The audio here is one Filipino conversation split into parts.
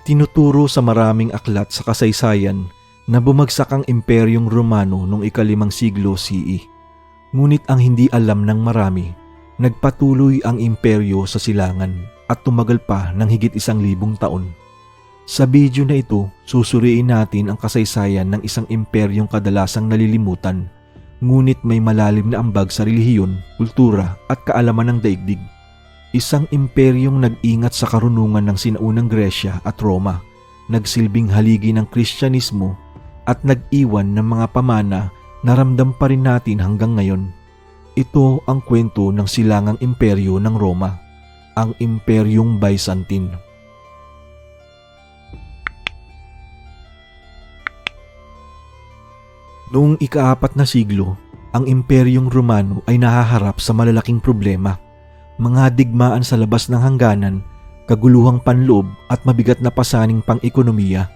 Itinuturo sa maraming aklat sa kasaysayan na bumagsak ang Imperyong Romano noong ikalimang siglo CE. Ngunit ang hindi alam ng marami, nagpatuloy ang imperyo sa silangan at tumagal pa ng higit isang libong taon. Sa video na ito, susuriin natin ang kasaysayan ng isang imperyong kadalasang nalilimutan, ngunit may malalim na ambag sa relihiyon, kultura at kaalaman ng daigdig. Isang imperyong nag-ingat sa karunungan ng sinaunang Gresya at Roma, nagsilbing haligi ng Kristyanismo at nag-iwan ng mga pamana na ramdam pa rin natin hanggang ngayon. Ito ang kwento ng silangang imperyo ng Roma, ang Imperyong Byzantine. Noong ikaapat na siglo, ang Imperyong Romano ay nahaharap sa malalaking problema. Mga digmaan sa labas ng hangganan, kaguluhang panloob at mabigat na pasaning pang-ekonomiya.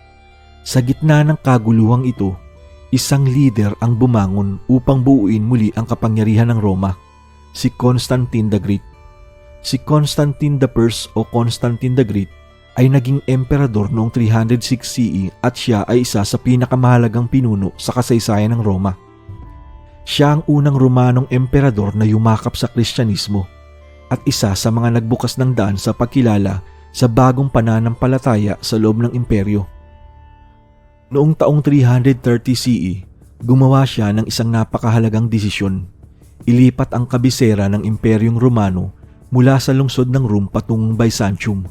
Sa gitna ng kaguluhang ito, isang leader ang bumangon upang buuin muli ang kapangyarihan ng Roma, si Constantine the Great. Si Constantine the First o Constantine the Great ay naging emperador noong 306 CE at siya ay isa sa pinakamahalagang pinuno sa kasaysayan ng Roma. Siya ang unang Romanong emperador na yumakap sa Kristyanismo at isa sa mga nagbukas ng daan sa pagkilala sa bagong pananampalataya sa loob ng imperyo. Noong taong 330 CE, gumawa siya ng isang napakahalagang desisyon. Ilipat ang kabisera ng Imperyong Romano mula sa lungsod ng Rome patungong Byzantium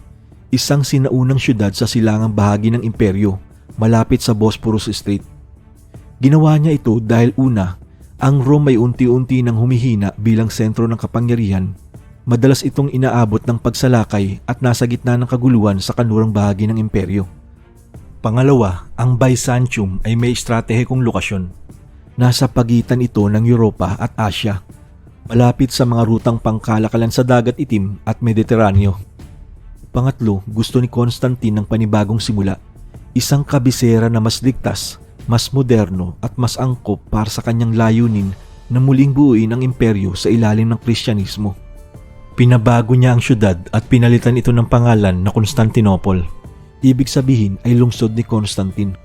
isang sinaunang syudad sa silangang bahagi ng imperyo malapit sa Bosporus Strait. Ginawa niya ito dahil una, ang Rome ay unti-unti nang humihina bilang sentro ng kapangyarihan. Madalas itong inaabot ng pagsalakay at nasa gitna ng kaguluhan sa kanurang bahagi ng imperyo. Pangalawa, ang Byzantium ay may estratehikong lokasyon. Nasa pagitan ito ng Europa at Asia, malapit sa mga rutang pangkalakalan sa dagat itim at Mediteraneo. Pangatlo, gusto ni Constantine ng panibagong simula. Isang kabisera na mas ligtas, mas moderno at mas angkop para sa kanyang layunin na muling buuin ang imperyo sa ilalim ng Kristyanismo. Pinabago niya ang syudad at pinalitan ito ng pangalan na Constantinople. Ibig sabihin ay lungsod ni Constantine.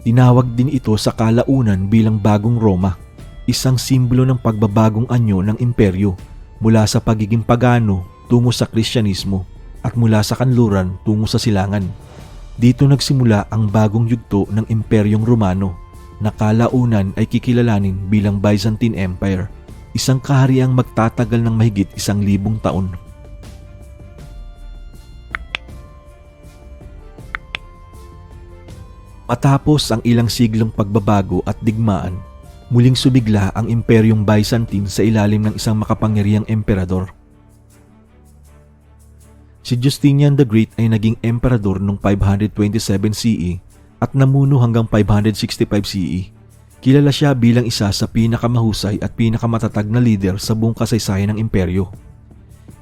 Tinawag din ito sa kalaunan bilang Bagong Roma, isang simbolo ng pagbabagong anyo ng imperyo mula sa pagiging pagano tungo sa Kristyanismo at mula sa kanluran tungo sa silangan. Dito nagsimula ang bagong yugto ng Imperyong Romano na kalaunan ay kikilalanin bilang Byzantine Empire, isang kahariang magtatagal ng mahigit isang libong taon. Matapos ang ilang siglong pagbabago at digmaan, muling subigla ang Imperyong Byzantine sa ilalim ng isang makapangyarihang emperador Si Justinian the Great ay naging emperador noong 527 CE at namuno hanggang 565 CE. Kilala siya bilang isa sa pinakamahusay at pinakamatatag na leader sa buong kasaysayan ng imperyo.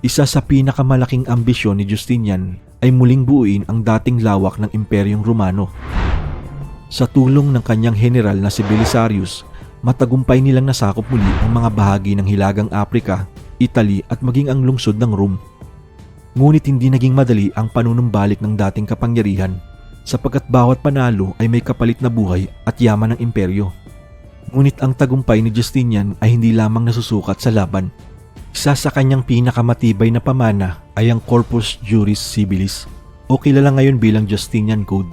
Isa sa pinakamalaking ambisyon ni Justinian ay muling buuin ang dating lawak ng Imperyong Romano. Sa tulong ng kanyang general na si Belisarius, matagumpay nilang nasakop muli ang mga bahagi ng Hilagang Aprika, Italy at maging ang lungsod ng Rome. Ngunit hindi naging madali ang panunumbalik ng dating kapangyarihan sapagkat bawat panalo ay may kapalit na buhay at yaman ng imperyo. Ngunit ang tagumpay ni Justinian ay hindi lamang nasusukat sa laban. Isa sa kanyang pinakamatibay na pamana ay ang Corpus Juris Civilis o kilala ngayon bilang Justinian Code.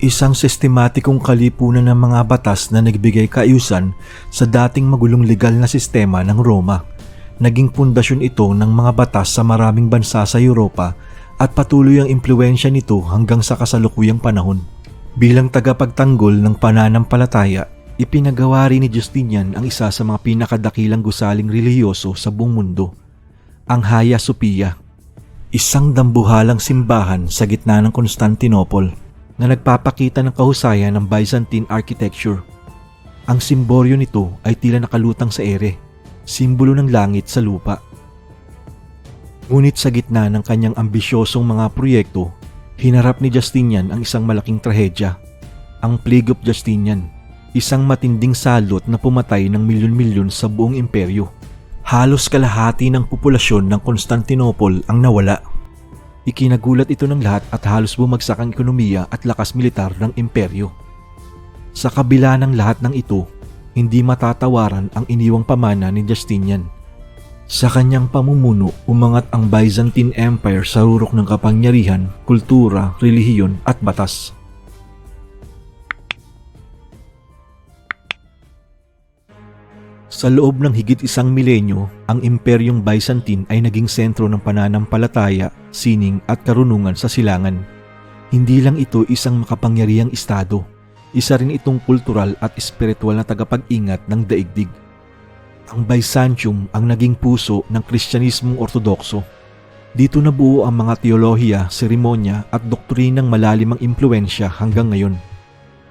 Isang sistematikong kalipunan ng mga batas na nagbigay kaayusan sa dating magulong legal na sistema ng Roma naging pundasyon ito ng mga batas sa maraming bansa sa Europa at patuloy ang impluensya nito hanggang sa kasalukuyang panahon. Bilang tagapagtanggol ng pananampalataya, ipinagawa rin ni Justinian ang isa sa mga pinakadakilang gusaling relihiyoso sa buong mundo, ang Hagia Sophia, isang dambuhalang simbahan sa gitna ng Constantinople na nagpapakita ng kahusayan ng Byzantine architecture. Ang simboryo nito ay tila nakalutang sa ere simbolo ng langit sa lupa. Ngunit sa gitna ng kanyang ambisyosong mga proyekto, hinarap ni Justinian ang isang malaking trahedya, ang Plague of Justinian, isang matinding salot na pumatay ng milyon-milyon sa buong imperyo. Halos kalahati ng populasyon ng Constantinople ang nawala. Ikinagulat ito ng lahat at halos bumagsak ang ekonomiya at lakas militar ng imperyo. Sa kabila ng lahat ng ito, hindi matatawaran ang iniwang pamana ni Justinian. Sa kanyang pamumuno, umangat ang Byzantine Empire sa rurok ng kapangyarihan, kultura, relihiyon at batas. Sa loob ng higit isang milenyo, ang Imperyong Byzantine ay naging sentro ng pananampalataya, sining at karunungan sa silangan. Hindi lang ito isang makapangyarihang estado, isa rin itong kultural at espiritual na tagapag-ingat ng daigdig. Ang Byzantium ang naging puso ng Kristyanismong Ortodokso. Dito nabuo ang mga teolohiya, seremonya at doktrinang malalimang impluensya hanggang ngayon.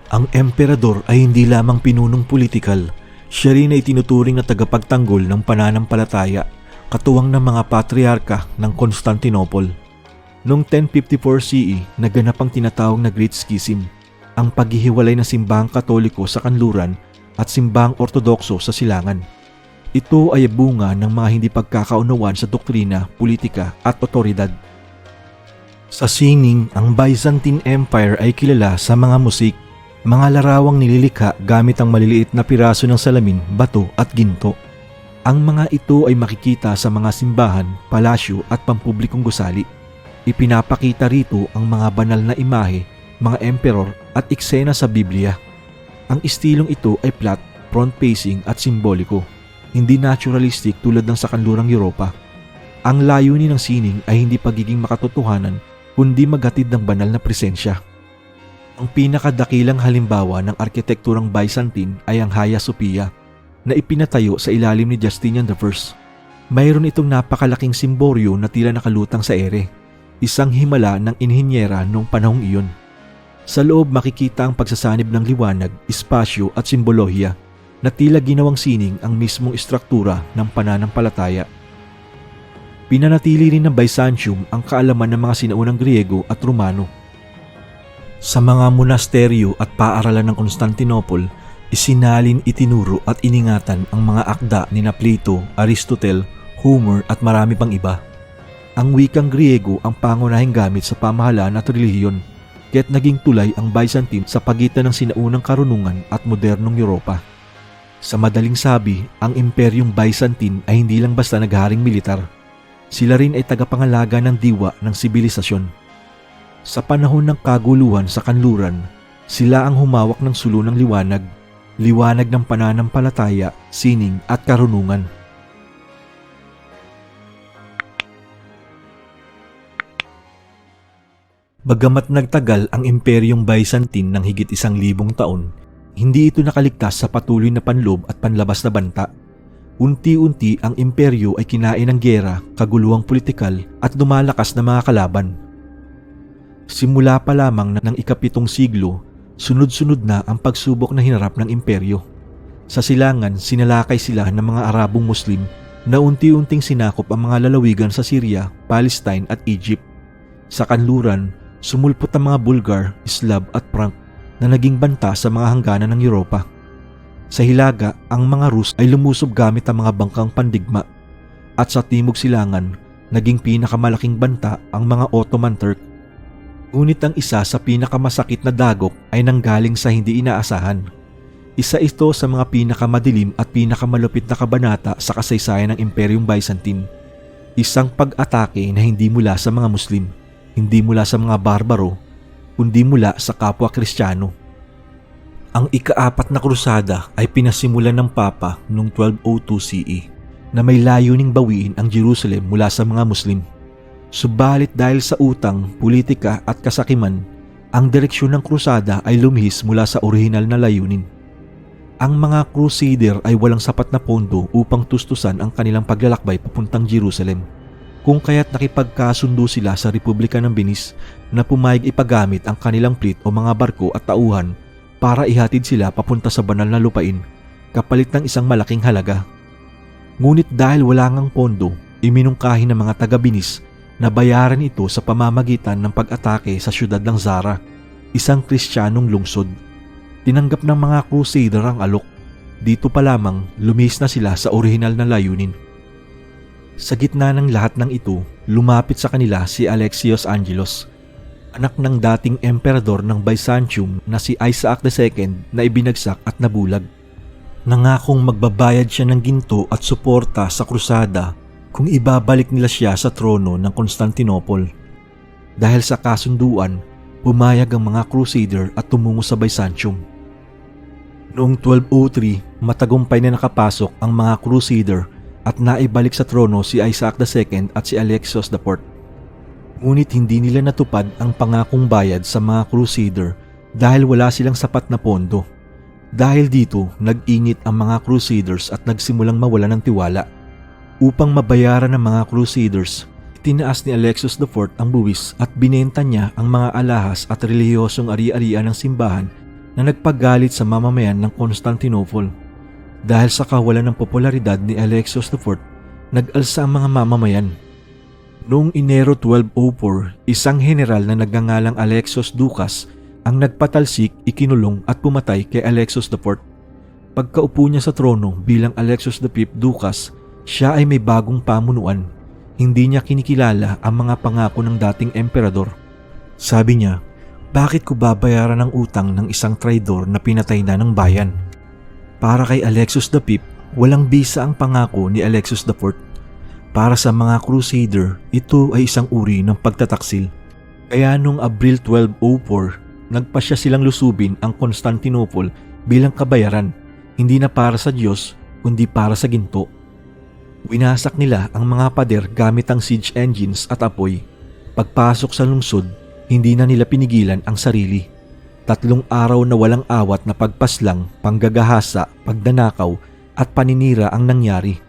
Ang emperador ay hindi lamang pinunong politikal, siya rin ay tinuturing na tagapagtanggol ng pananampalataya, katuwang ng mga patriarka ng Constantinople. Noong 1054 CE, naganap ang tinatawag na Great Schism, ang paghihiwalay ng simbahang katoliko sa kanluran at simbahang ortodokso sa silangan. Ito ay bunga ng mga hindi pagkakaunawan sa doktrina, politika at otoridad. Sa sining, ang Byzantine Empire ay kilala sa mga musik, mga larawang nililikha gamit ang maliliit na piraso ng salamin, bato at ginto. Ang mga ito ay makikita sa mga simbahan, palasyo at pampublikong gusali. Ipinapakita rito ang mga banal na imahe, mga emperor at eksena sa Biblia. Ang istilong ito ay flat, front-facing at simboliko, hindi naturalistic tulad ng sa kanlurang Europa. Ang layunin ng sining ay hindi pagiging makatotohanan kundi maghatid ng banal na presensya. Ang pinakadakilang halimbawa ng arkitekturang Byzantine ay ang Hagia Sophia na ipinatayo sa ilalim ni Justinian I. Mayroon itong napakalaking simboryo na tila nakalutang sa ere, isang himala ng inhinyera noong panahong iyon. Sa loob makikita ang pagsasanib ng liwanag, espasyo at simbolohya na tila ginawang sining ang mismong istruktura ng pananampalataya. Pinanatili rin ng Byzantium ang kaalaman ng mga sinaunang Griego at Romano. Sa mga monasteryo at paaralan ng Constantinople, isinalin itinuro at iningatan ang mga akda ni na Plato, Aristotle, Homer at marami pang iba. Ang wikang Griego ang pangunahing gamit sa pamahalaan at relihiyon, kaya't naging tulay ang Byzantine sa pagitan ng sinaunang karunungan at modernong Europa. Sa madaling sabi, ang Imperyong Byzantine ay hindi lang basta nagharing militar. Sila rin ay tagapangalaga ng diwa ng sibilisasyon. Sa panahon ng kaguluhan sa kanluran, sila ang humawak ng sulo ng liwanag, liwanag ng pananampalataya, sining at karunungan. Bagamat nagtagal ang Imperyong Byzantine ng higit isang libong taon, hindi ito nakaligtas sa patuloy na panlob at panlabas na banta. Unti-unti ang imperyo ay kinain ng gera, kaguluhang politikal at lumalakas na mga kalaban. Simula pa lamang ng ikapitong siglo, sunod-sunod na ang pagsubok na hinarap ng imperyo. Sa silangan, sinalakay sila ng mga Arabong Muslim na unti-unting sinakop ang mga lalawigan sa Syria, Palestine at Egypt. Sa kanluran, sumulpot ang mga Bulgar, Slav at Frank na naging banta sa mga hangganan ng Europa. Sa Hilaga, ang mga Rus ay lumusob gamit ang mga bangkang pandigma at sa Timog Silangan, naging pinakamalaking banta ang mga Ottoman Turk. Ngunit ang isa sa pinakamasakit na dagok ay nanggaling sa hindi inaasahan. Isa ito sa mga pinakamadilim at pinakamalupit na kabanata sa kasaysayan ng Imperyong Byzantine. Isang pag-atake na hindi mula sa mga Muslim, hindi mula sa mga barbaro, kundi mula sa kapwa Kristiyano. Ang ikaapat na krusada ay pinasimulan ng Papa noong 1202 CE na may layuning bawiin ang Jerusalem mula sa mga Muslim. Subalit dahil sa utang, politika at kasakiman, ang direksyon ng krusada ay lumihis mula sa orihinal na layunin. Ang mga crusader ay walang sapat na pondo upang tustusan ang kanilang paglalakbay papuntang Jerusalem kung kaya't nakipagkasundo sila sa Republika ng Venice na pumayag ipagamit ang kanilang fleet o mga barko at tauhan para ihatid sila papunta sa banal na lupain kapalit ng isang malaking halaga. Ngunit dahil wala ngang pondo, iminungkahi ng mga taga-Binis na bayaran ito sa pamamagitan ng pag-atake sa siyudad ng Zara, isang kristyanong lungsod. Tinanggap ng mga crusader ang alok. Dito pa lamang lumihis na sila sa orihinal na layunin. Sa gitna ng lahat ng ito, lumapit sa kanila si Alexios Angelos, anak ng dating emperador ng Byzantium na si Isaac II na ibinagsak at nabulag. Nangakong magbabayad siya ng ginto at suporta sa krusada kung ibabalik nila siya sa trono ng Constantinople. Dahil sa kasunduan, pumayag ang mga crusader at tumungo sa Byzantium. Noong 1203, matagumpay na nakapasok ang mga crusader at naibalik sa trono si Isaac II at si Alexios IV. Ngunit hindi nila natupad ang pangakong bayad sa mga crusader dahil wala silang sapat na pondo. Dahil dito, nag-init ang mga crusaders at nagsimulang mawala ng tiwala. Upang mabayaran ng mga crusaders, tinaas ni Alexios IV ang buwis at binenta niya ang mga alahas at relihiyosong ari-arian ng simbahan na nagpagalit sa mamamayan ng Constantinople. Dahil sa kawalan ng popularidad ni Alexios IV, nag-alsa ang mga mamamayan. Noong Enero 1204, isang general na nagngangalang Alexios Ducas ang nagpatalsik, ikinulong at pumatay kay Alexios IV. Pagkaupo niya sa trono bilang Alexios V Ducas, siya ay may bagong pamunuan. Hindi niya kinikilala ang mga pangako ng dating emperador. Sabi niya, bakit ko babayaran ang utang ng isang traidor na pinatay na ng bayan? Para kay Alexios V, walang bisa ang pangako ni Alexios IV. Para sa mga crusader, ito ay isang uri ng pagtataksil. Kaya noong Abril 1204, nagpasya silang lusubin ang Constantinople bilang kabayaran, hindi na para sa Diyos, kundi para sa ginto. Winasak nila ang mga pader gamit ang siege engines at apoy. Pagpasok sa lungsod, hindi na nila pinigilan ang sarili. Tatlong araw na walang awat na pagpaslang, panggagahasa, pagdanakaw at paninira ang nangyari.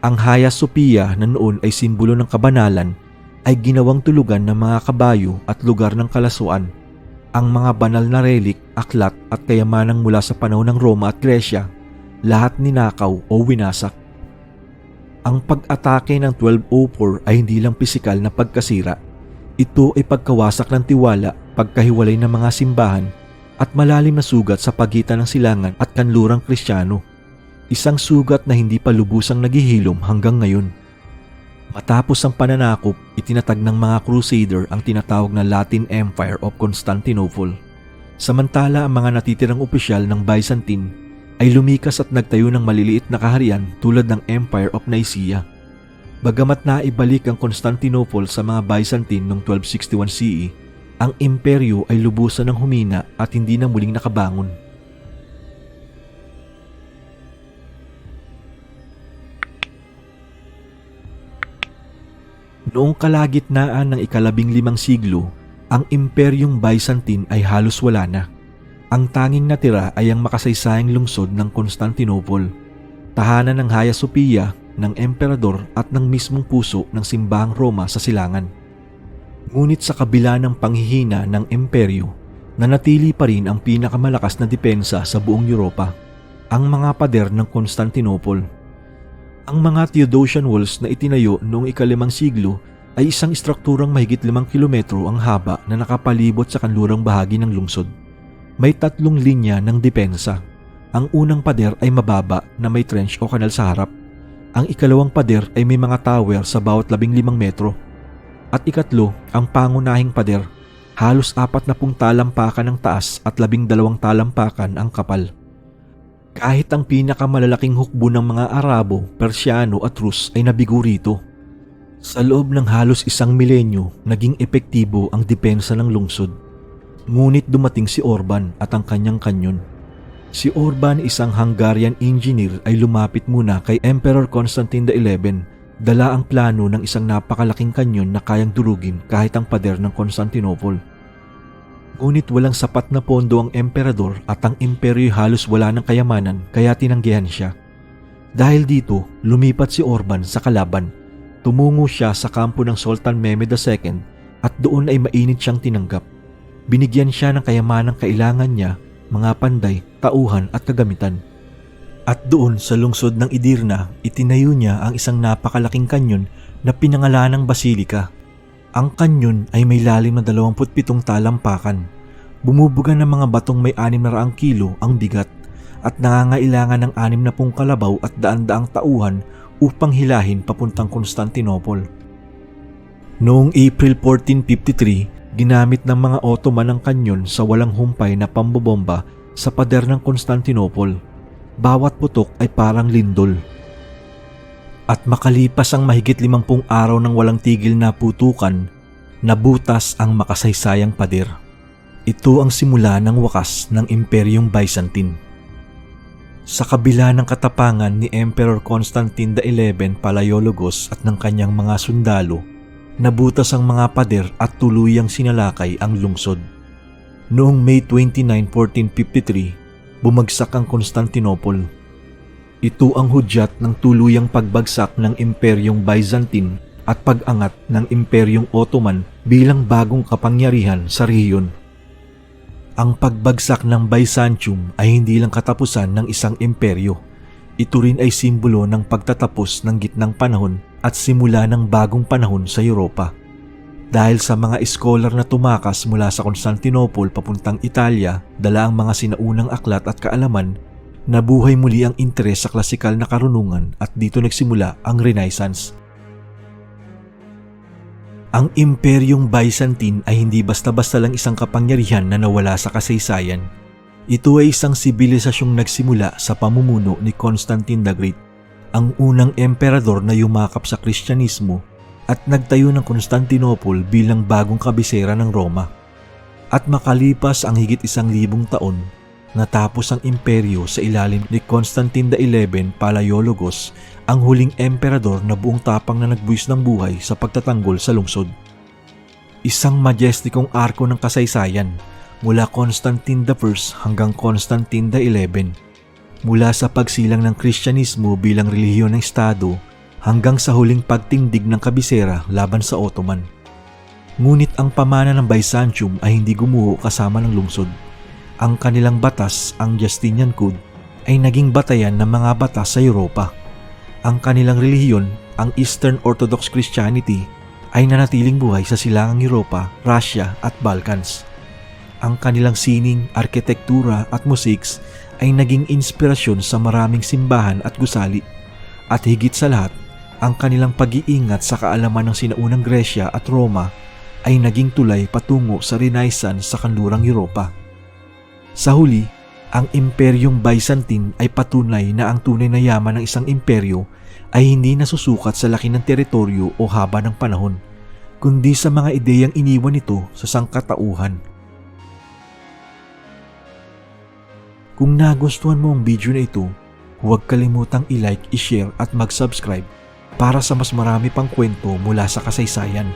Ang Hagia Sophia na noon ay simbolo ng kabanalan ay ginawang tulugan ng mga kabayo at lugar ng kalasuan ang mga banal na relik, aklat at kayamanang mula sa panahon ng Roma at Gresya, lahat ninakaw o winasak. Ang pag-atake ng 1204 ay hindi lang pisikal na pagkasira. Ito ay pagkawasak ng tiwala, pagkahiwalay ng mga simbahan at malalim na sugat sa pagitan ng silangan at kanlurang kristyano. Isang sugat na hindi pa lubusang naghihilom hanggang ngayon. Matapos ang pananakop, itinatag ng mga crusader ang tinatawag na Latin Empire of Constantinople. Samantala ang mga natitirang opisyal ng Byzantine ay lumikas at nagtayo ng maliliit na kaharian tulad ng Empire of Nicaea. Bagamat naibalik ang Constantinople sa mga Byzantine noong 1261 CE, ang imperyo ay lubusan ng humina at hindi na muling nakabangon. Noong kalagitnaan ng ikalabing limang siglo, ang imperyong Byzantine ay halos wala na. Ang tanging natira ay ang makasaysayang lungsod ng Constantinople, tahanan ng Hagia Sophia, ng emperador at ng mismong puso ng simbahang Roma sa silangan. Ngunit sa kabila ng panghihina ng imperyo, nanatili pa rin ang pinakamalakas na depensa sa buong Europa, ang mga pader ng Constantinople ang mga Theodosian walls na itinayo noong ikalimang siglo ay isang strukturang mahigit limang kilometro ang haba na nakapalibot sa kanlurang bahagi ng lungsod. May tatlong linya ng depensa. Ang unang pader ay mababa na may trench o kanal sa harap. Ang ikalawang pader ay may mga tower sa bawat labing limang metro. At ikatlo, ang pangunahing pader, halos apat na pung talampakan ang taas at labing dalawang talampakan ang kapal. Kahit ang pinakamalalaking hukbo ng mga Arabo, Persiano at Rus ay nabigo rito. Sa loob ng halos isang milenyo, naging epektibo ang depensa ng lungsod. Ngunit dumating si Orban at ang kanyang kanyon. Si Orban, isang Hungarian engineer, ay lumapit muna kay Emperor Constantine XI dala ang plano ng isang napakalaking kanyon na kayang durugin kahit ang pader ng Constantinople. Ngunit walang sapat na pondo ang emperador at ang imperyo halos wala ng kayamanan kaya tinanggihan siya. Dahil dito, lumipat si Orban sa kalaban. Tumungo siya sa kampo ng Sultan Mehmed II at doon ay mainit siyang tinanggap. Binigyan siya ng kayamanang kailangan niya, mga panday, tauhan at kagamitan. At doon sa lungsod ng Idirna, itinayo niya ang isang napakalaking kanyon na pinangalanang Basilika ang kanyon ay may lalim na 27 talampakan. Bumubuga ng mga batong may 600 kilo ang bigat at nangangailangan ng 60 kalabaw at daan-daang tauhan upang hilahin papuntang Constantinople. Noong April 1453, ginamit ng mga Ottoman ang kanyon sa walang humpay na pambobomba sa pader ng Constantinople. Bawat putok ay parang lindol. At makalipas ang mahigit limampung araw ng walang tigil na putukan, nabutas ang makasaysayang pader. Ito ang simula ng wakas ng Imperyong Byzantine. Sa kabila ng katapangan ni Emperor Constantine XI Palaiologos at ng kanyang mga sundalo, nabutas ang mga pader at tuluyang sinalakay ang lungsod. Noong May 29, 1453, bumagsak ang Constantinople. Ito ang hudyat ng tuluyang pagbagsak ng Imperyong Byzantine at pag-angat ng Imperyong Ottoman bilang bagong kapangyarihan sa rehiyon. Ang pagbagsak ng Byzantium ay hindi lang katapusan ng isang imperyo. Ito rin ay simbolo ng pagtatapos ng gitnang panahon at simula ng bagong panahon sa Europa. Dahil sa mga scholar na tumakas mula sa Constantinople papuntang Italia, dala ang mga sinaunang aklat at kaalaman, nabuhay muli ang interes sa klasikal na karunungan at dito nagsimula ang Renaissance. Ang Imperyong Byzantine ay hindi basta-basta lang isang kapangyarihan na nawala sa kasaysayan. Ito ay isang sibilisasyong nagsimula sa pamumuno ni Constantine the Great, ang unang emperador na yumakap sa Kristyanismo at nagtayo ng Constantinople bilang bagong kabisera ng Roma. At makalipas ang higit isang libong taon, natapos ang imperyo sa ilalim ni Constantine XI Palaiologos ang huling emperador na buong tapang na nagbuwis ng buhay sa pagtatanggol sa lungsod. Isang majestikong arko ng kasaysayan mula Constantine I hanggang Constantine XI. Mula sa pagsilang ng Kristyanismo bilang relihiyon ng Estado hanggang sa huling pagtindig ng kabisera laban sa Ottoman. Ngunit ang pamana ng Byzantium ay hindi gumuho kasama ng lungsod. Ang kanilang batas, ang Justinian Code, ay naging batayan ng mga batas sa Europa ang kanilang relihiyon, ang Eastern Orthodox Christianity, ay nanatiling buhay sa silangang Europa, Russia at Balkans. Ang kanilang sining, arkitektura at musiks ay naging inspirasyon sa maraming simbahan at gusali. At higit sa lahat, ang kanilang pag-iingat sa kaalaman ng sinaunang Gresya at Roma ay naging tulay patungo sa Renaissance sa kanlurang Europa. Sa huli, ang Imperyong Byzantine ay patunay na ang tunay na yaman ng isang imperyo ay hindi nasusukat sa laki ng teritoryo o haba ng panahon, kundi sa mga ideyang iniwan nito sa sangkatauhan. Kung nagustuhan mo ang video na ito, huwag kalimutang i-like, i-share at mag-subscribe para sa mas marami pang kwento mula sa kasaysayan.